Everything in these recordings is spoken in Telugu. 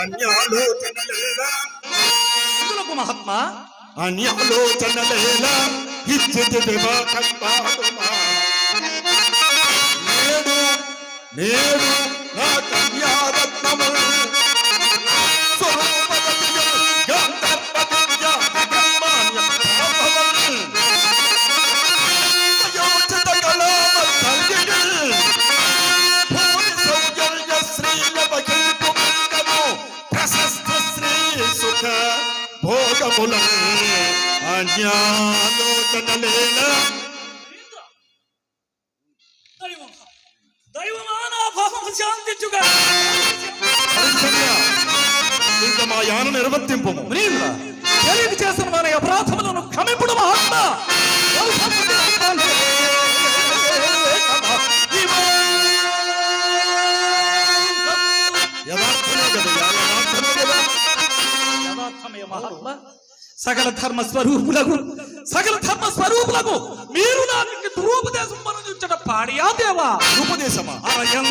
అన్యాలోచనలేలా ఎందులకు మహాత్మా అన్యాలోచనలేలా ఇచ్చితి దివాకంపాడుమా నేడు నేడు నా కన్యారత్నము మా యాన నిర్వర్తింపు తెలియక చేసిన వారి అపరాధములను క్షమింపుడు మహాత్మా. మహాత్మా. సకల ధర్మ స్వరూపులకు సకల ధర్మ స్వరూపులకు మీరు నాకు దురుపదేశం మనం పాడియా దేవా? ఉపదేశమా? అరయం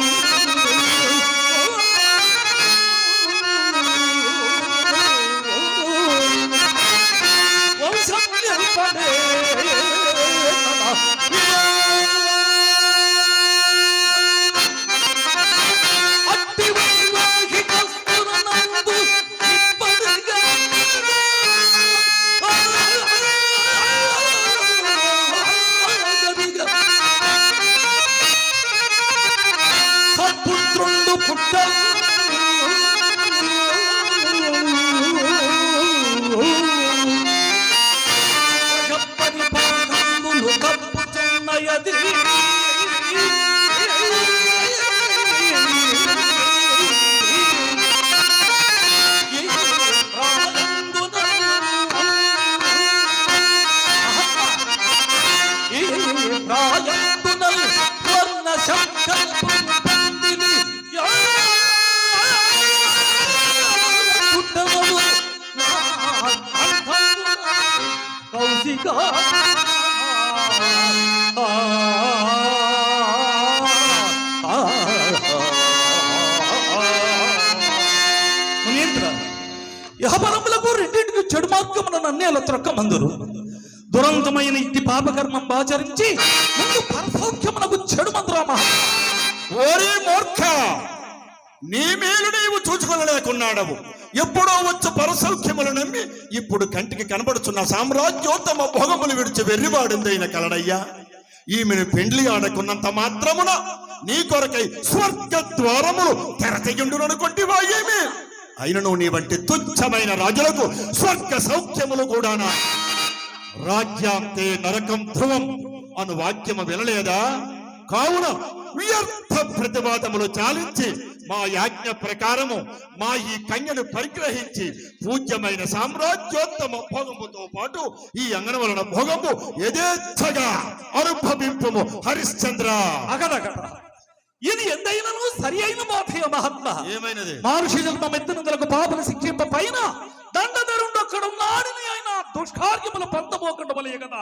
మునీంద్ర యహపరములకు రెండింటికి చెడు మార్గమున నన్నేల త్రొక్క మందురు దురంతమైన ఇట్టి పాపకర్మం ఆచరించి ముందు పరసౌఖ్యమునకు చెడు మందురామా? ఓరి మూర్ఖ! నీ మేలు నీవు చూచుకొనలేకున్నాడవు ఎప్పుడో వచ్చు పరసౌఖ్యములు నమ్మి ఇప్పుడు కంటికి కనబడుచున్న సామ్రాజ్యోత్తమ భోగములు విడిచి వెర్రివాడిందైన కలడయ్యా. ఈమెను పెండ్లి ఆడకున్నంత మాత్రమున నీ కొరకై స్వర్గ ద్వారములు తెరతయుండుననుకొంటివా ఏమి అయినను నీ వంటి తుచ్చమైన రాజులకు స్వర్గ సౌఖ్యములు కూడానా. రాజ్యాంతే నరకం ధ్రువం అను వాక్యము వినలేదా? కావున వ్యర్థ ప్రతివాదములు చాలించి మా యాజ్ఞ ప్రకారము మా ఈ కన్యను పరిగ్రహించి పూజ్యమైన సామ్రాజ్యోత్తమ భోగముతో పాటు ఈ అంగన వలన భోగము యథేచ్ఛగా అనుభవింపము. హరిశ్చంద్ర. ఇది ఎంతైనను సరి అయిన మాఫియ మహాత్మ. ఏమైనది? మహర్షి జన్మ మెత్తనందులకు పాపను శిక్షింప పైన దండధరుండు అక్కడ ఉన్నాడని ఆయన దుష్కార్యములు పంతపోకుండా వలయ కదా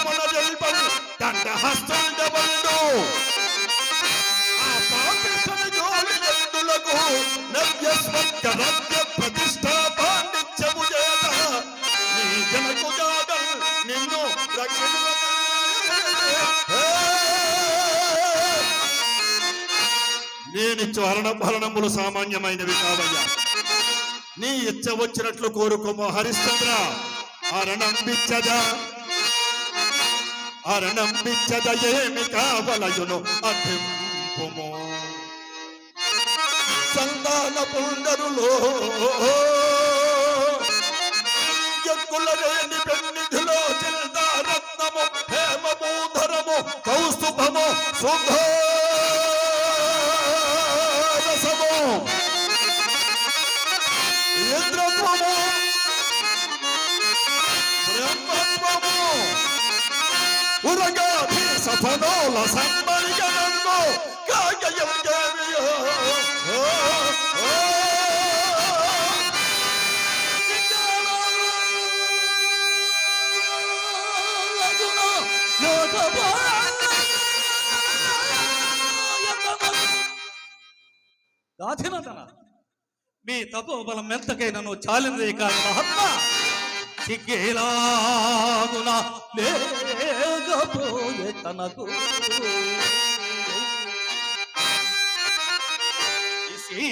నేనిచ్చు హరణ భరణములు సామాన్యమైనవి కావయ్యా. నీ ఇచ్చ వచ్చినట్లు కోరుకోమో హరిశ్చంద్ర. అరణంబిచ్చదా అరణంబిచ్చద ఏమి కావలయును అధింపుము. సంతాన పుండరులో ఎక్కుల రేణి పెన్నిధిలో చిల్దా రత్నము హేమము ధరము కౌస్తుభము శుభో ఇంద్రత్వము బ్రహ్మత్వము ఉరగాభి సఫనోల సంబరిగనంగు కాగయం గాధినందన మీ తపోబలం ఎంతకైనను చాలినదే కాదు మహాత్మ సిగ్గేలాగున లేకపోయే తనకు. ఈ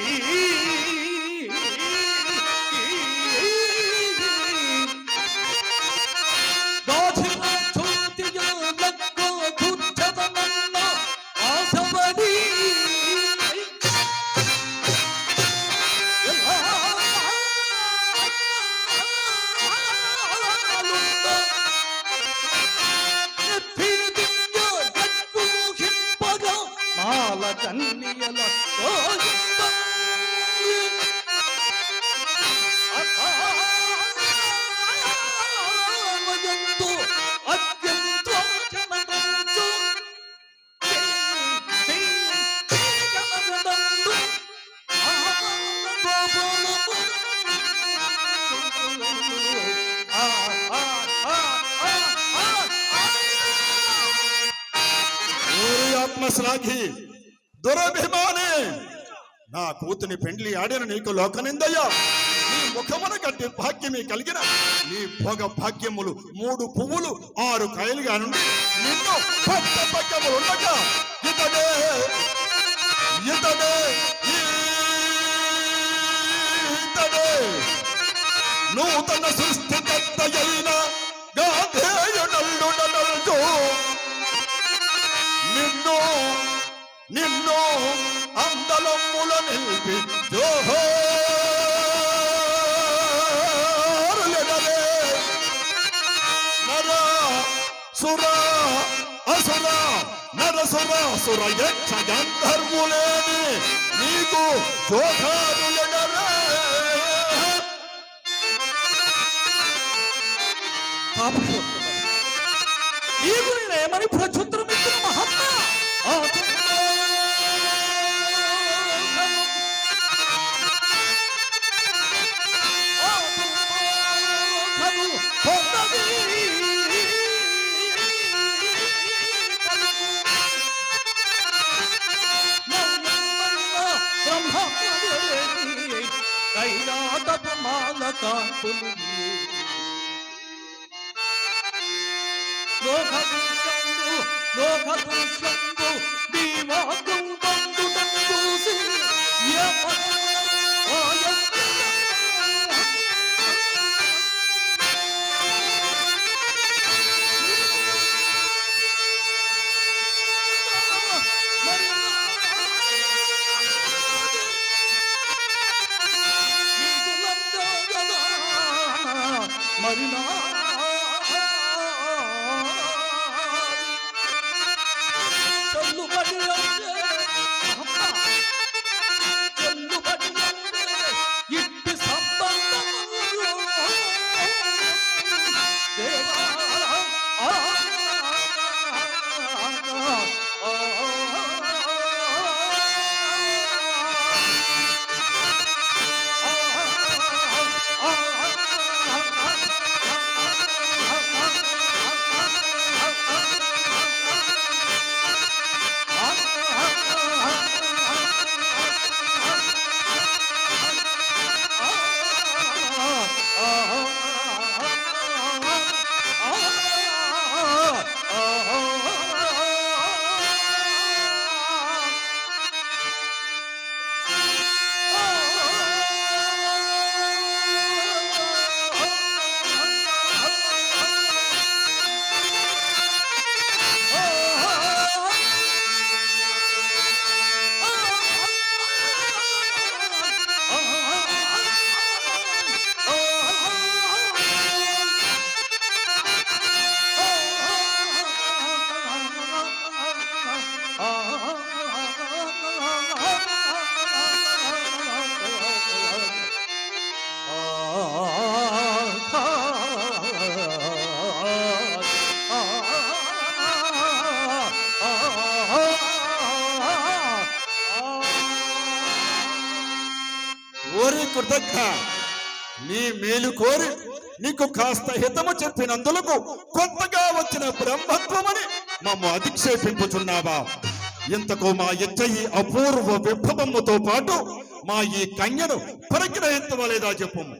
కన్యల దురభిమాని! నా కూతుని పెండ్లి ఆడిన నీకు లోకనిందయ్యా. నీ ముఖమున గట్టి భాగ్యమే కలిగిన నీ భోగ భాగ్యములు మూడు పువ్వులు ఆరు కాయలుగా నుండి నిన్ను భక్త భాగ్యములు ఉండగా ఇతడే ఇతడే ఇతడే. నూతన సృష్టి అయిన గాధేయుడల్లుడల్జో నిన్ను నిన్ను అందలమ్ముల నిలిపి జోహోరులెడలే నర సుర అసుర సుర యక్ష గంధర్వులేని నీకు జోహారులెడలే నీకు నేనేమని ప్రచుత్రం પગમાલતા ફૂલજી દોખ પુષ્પ દોખ પુષ્પ కోరి కృతజ్ఞ. నీ మేలు కోరి నీకు కాస్త హితము చెప్పినందులకు కొత్తగా వచ్చిన బ్రహ్మత్వమని మమ్మ అధిక్షేపించుచున్నావా ఇంతకు మా ఇచ్చ అపూర్వ విభవముతో పాటు మా ఈ కన్యను పరిగ్రహించవలేదా చెప్పము